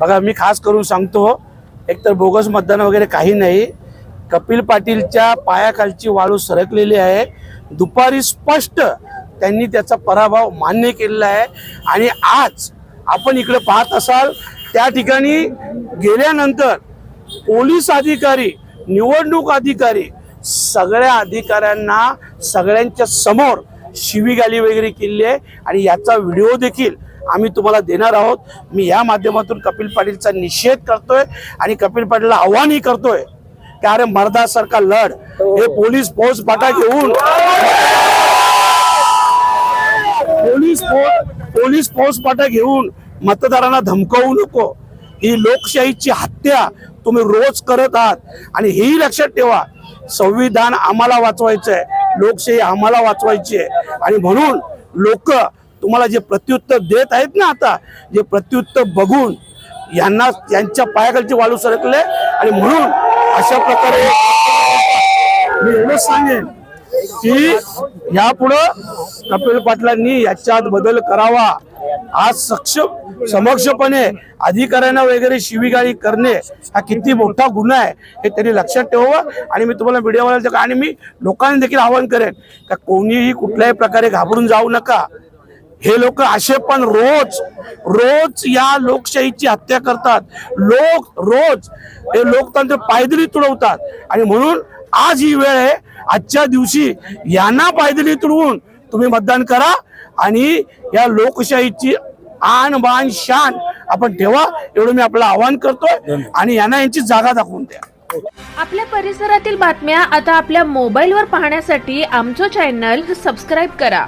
बघा मी खास करून सांगतो एकतर बोगस मतदान वगैरे काही नाही. कपिल पाटीलच्या पायाखालची वाळू सरकलेली आहे. दुपारी स्पष्ट त्यांनी त्याचा पराभव मान्य केलेला आहे. आणि आज आपण इकडे पाहत असाल त्या ठिकाणी गेल्यानंतर पोलीस अधिकारी निवडणूक अधिकारी सगळ्या अधिकाऱ्यांना सगळ्यांच्या समोर शिवीगाली वगैरे केली आहे. आणि याचा व्हिडिओ देखील आम्ही तुम्हाला देणार आहोत. मी या माध्यमातून कपिल पाटीलचा निषेध करतोय आणि कपिल पाटीलला आव्हानही करतोय. की अरे मर्दासारखा लढ हे. पोलीस फौज पाटा घेऊन पोलीस फौज पोलीस फौज पाटा घेऊन मतदारांना धमकवू नको. ही लोकशाहीची हत्या तुम्ही रोज करत आहात. आणि हेही लक्षात ठेवा संविधान आम्हाला वाचवायचं आहे लोकशाही आम्हाला वाचवायची आहे आणि म्हणून लोक तुम्हाला जे प्रत्युत्तर देत आहेत ना आता जे प्रत्युत्तर बघून यांना यांच्या पायाखालचे वाळू सरकले आणि म्हणून अशा प्रकारे मी एवढंच सांगेन की यापुढं कपिल पाटलांनी याच्यात बदल करावा. आज सक्षम समक्षपणे अधिकाऱ्यांना वगैरे शिवीगाळी करणे हा किती मोठा गुन्हा आहे हे त्यांनी लक्षात ठेवावं. आणि मी तुम्हाला मीडियावर आणि मी लोकांनी देखील आवाहन करेन का कोणीही कुठल्याही प्रकारे घाबरून जाऊ नका. हे लोक असे पण रोज रोज या लोकशाहीची हत्या करतात. लोक रोज हे लोकतंत्र पायदळी तुडवतात. आणि म्हणून आज ही वेळ आहे आजच्या दिवशी यांना पायदळी तुडवून तुम्ही मतदान करा आणि या लोकशाहीची आन बान शान आपण ठेवा एवढं मी आपलं आवाहन करतोय आणि यांना यांची जागा दाखवून द्या. आपल्या परिसरातील बातम्या आता आपल्या मोबाईलवर पाहण्यासाठी आमचं चॅनल सबस्क्राईब करा.